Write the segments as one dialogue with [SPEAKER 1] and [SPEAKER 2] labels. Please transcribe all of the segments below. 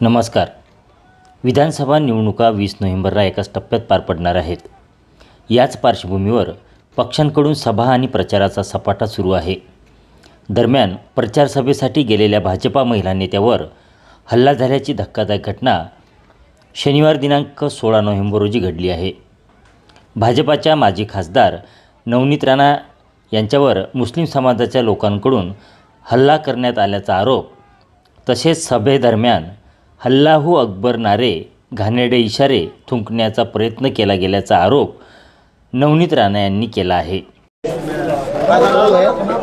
[SPEAKER 1] नमस्कार. विधानसभा निवडणुका वीस नोव्हेंबरला एकाच टप्प्यात पार पडणार आहेत. याच पार्श्वभूमीवर पक्षांकडून सभा आणि प्रचाराचा सपाटा सुरू आहे. दरम्यान प्रचारसभेसाठी गेलेल्या भाजपा महिला नेत्यावर हल्ला झाल्याची धक्कादायक घटना शनिवार दिनांक सोळा नोव्हेंबर रोजी घडली आहे. भाजपाच्या माजी खासदार नवनीत राणा यांच्यावर मुस्लिम समाजाच्या लोकांकडून हल्ला करण्यात आल्याचा आरोप तसेच सभेदरम्यान हल्लाहू अकबर नारे घाणेरडे इशारे थुंकण्याचा प्रयत्न केला गेल्याचा आरोप नवनीत राणा यांनी केला आहे.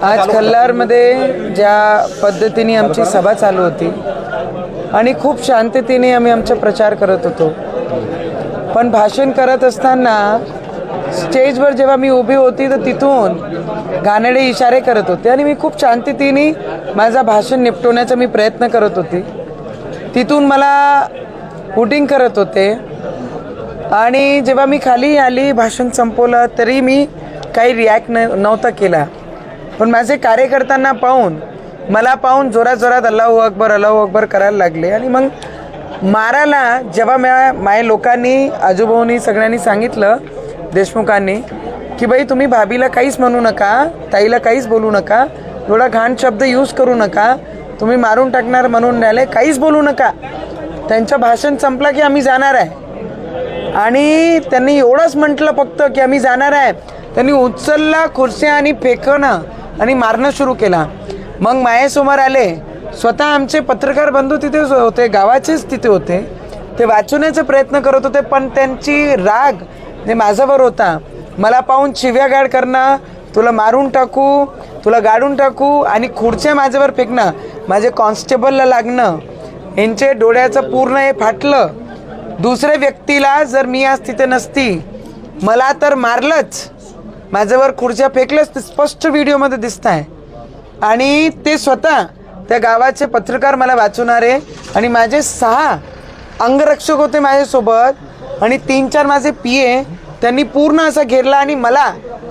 [SPEAKER 2] आज खल्लारमध्ये ज्या पद्धतीने आमची सभा चालू होती आणि खूप शांततेने आम्ही आमचा प्रचार करत होतो. पण भाषण करत असताना स्टेजवर जेव्हा मी उभी होती तर तिथून घाणेडे इशारे करत होते आणि मी खूप शांततेने माझा भाषण निपटवण्याचा मी प्रयत्न करत होती. तिथून मला हुटिंग करत होते. आणि जेव्हा मी खाली आली भाषण संपवलं तरी मी काही रिॲक्ट न नव्हता केला. पण माझे कार्यकर्त्यांना पाहून मला पाहून जोरात जोरात अल्लाहू अकबर अल्लाहू अकबर करायला लागले. आणि मग मारायला जेव्हा म्या माझ्या लोकांनी आजूबाजूनी सगळ्यांनी सांगितलं देशमुखांनी की बाई तुम्ही भाभीला काहीच म्हणू नका ताईला काहीच बोलू नका एवढा घाण शब्द यूज करू नका तुम्ही मारून टाकणार म्हणून राहिले काहीच बोलू नका. त्यांचं भाषण संपलं की आम्ही जाणार आहे. आणि त्यांनी एवढंच म्हटलं फक्त की आम्ही जाणार आहे. त्यांनी उचलला खुर्च्या आणि फेकणं आणि मारणं सुरू केला. मग मायासमोर आले. स्वतः आमचे पत्रकार बंधू तिथे होते गावाचेच तिथे होते. ते वाचवण्याचा प्रयत्न करत होते पण त्यांची राग जे माझ्यावर होता. मला पाहून शिव्यागाड करणं तुला मारून टाकू तुला गाडून टाकू आणि खुर्च्या माझ्यावर फेकणं माझे कॉन्स्टेबलला लागणं यांचे डोळ्याचं पूर्ण हे फाटलं. दुसऱ्या व्यक्तीला जर मी आज तिथे नसती मला तर मारलंच. माझ्यावर खुर्च्या फेकलंच ते स्पष्ट व्हिडिओमध्ये दिसत आहे आणि ते स्वतः त्या गावाचे पत्रकार मला वाचवणारे आणि माझे सहा अंगरक्षक होते माझ्यासोबत आणि तीन चार माझे पी ए त्यांनी पूर्ण असा घेरला आणि मला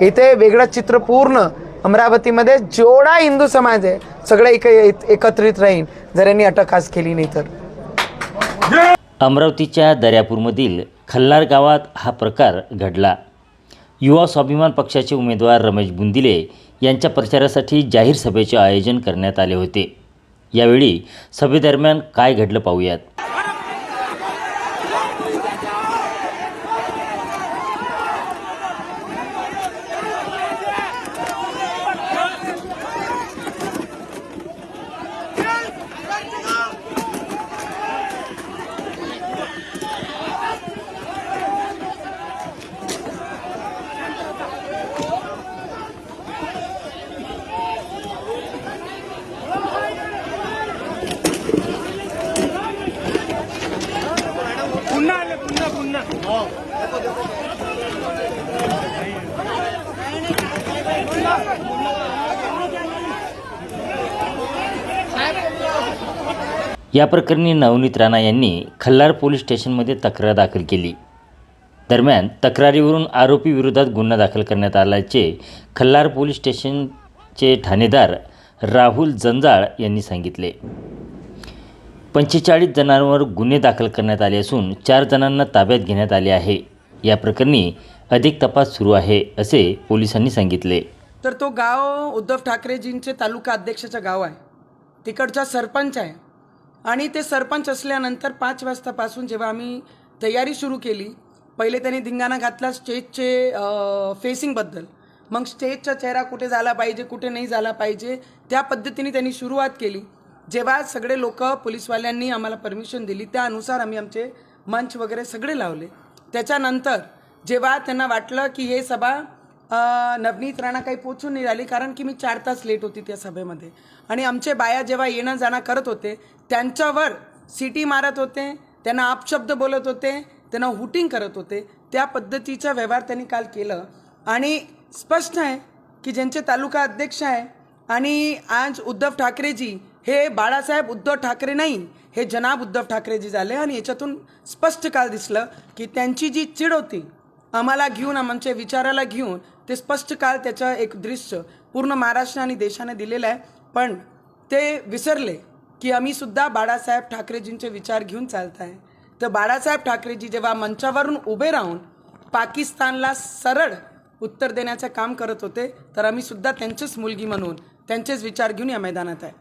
[SPEAKER 2] इथे वेगळं चित्र पूर्ण अमरावतीमध्ये जेवढा हिंदू समाज आहे सगळं एक एकत्रित राहीन जर यांनी अटक आज केली नाही तर.
[SPEAKER 1] अमरावतीच्या दर्यापूरमधील खल्लार गावात हा प्रकार घडला. युवा स्वाभिमान पक्षाचे उमेदवार रमेश बुंदिले यांच्या प्रचारासाठी जाहीर सभेचे आयोजन करण्यात आले होते. यावेळी सभेदरम्यान काय घडलं पाहूयात. या प्रकरणी नवनीत राणा यांनी खल्लार पोलीस स्टेशनमध्ये तक्रार दाखल केली. दरम्यान तक्रारीवरून आरोपी विरोधात गुन्हा दाखल करण्यात आल्याचे खल्लार पोलीस स्टेशनचे ठाणेदार राहुल जंजाळ यांनी सांगितले. पंचेचाळीस जणांवर गुन्हे दाखल करण्यात आले असून चार जणांना ताब्यात घेण्यात आले आहे. या प्रकरणी अधिक तपास सुरू आहे असे पोलिसांनी सांगितले.
[SPEAKER 2] तर तो गाव उद्धव ठाकरेजींचे तालुका अध्यक्षाचं गाव आहे. तिकडचा सरपंच आहे. आणि ते सरपंच असल्यानंतर पाच वाजतापासून जेव्हा आम्ही तयारी सुरू केली पहिले त्यांनी धिंगाणा घातला स्टेजचे फेसिंगबद्दल मग स्टेजचा चेहरा कुठे झाला पाहिजे कुठे नाही झाला पाहिजे त्या पद्धतीने त्यांनी सुरुवात केली. जेव्हा सगळे लोक पोलीसवाल्यांनी आम्हाला परमिशन दिली त्यानुसार आम्ही आमचे मंच वगैरे सगळे लावले. त्याच्यानंतर जेव्हा त्यांना वाटलं की हे सभा नवनीत राणा काही पोचून नाही राहिली कारण की मी चार तास लेट होती त्या सभेमध्ये. आणि आमचे बाया जेव्हा येणं जाणं करत होते त्यांच्यावर सिटी मारत होते त्यांना अपशब्द बोलत होते त्यांना हुटिंग करत होते त्या पद्धतीचा व्यवहार त्यांनी काल केलं. आणि स्पष्ट आहे की ज्यांचे तालुका अध्यक्ष आहे आणि आज उद्धव ठाकरेजी हे बाळासाहेब उद्धव ठाकरे नाही हे जनाब उद्धव ठाकरेजी झाले आणि याच्यातून स्पष्ट काल दिसलं की त्यांची जी चिड होती आम्हाला घेऊन आमच्या विचाराला घेऊन ते स्पष्ट काल त्याचं एक दृश्य पूर्ण महाराष्ट्र आणि देशाने दिलेलं आहे. पण ते विसरले की आम्हीसुद्धा बाळासाहेब ठाकरेजींचे विचार घेऊन चालत आहे तर बाळासाहेब ठाकरेजी जेव्हा मंचावरून उभे राहून पाकिस्तानला सरळ उत्तर देण्याचं काम करत होते तर आम्हीसुद्धा त्यांचेच त्यांचीच मुलगी म्हणून त्यांचेच विचार घेऊन या मैदानात आहे.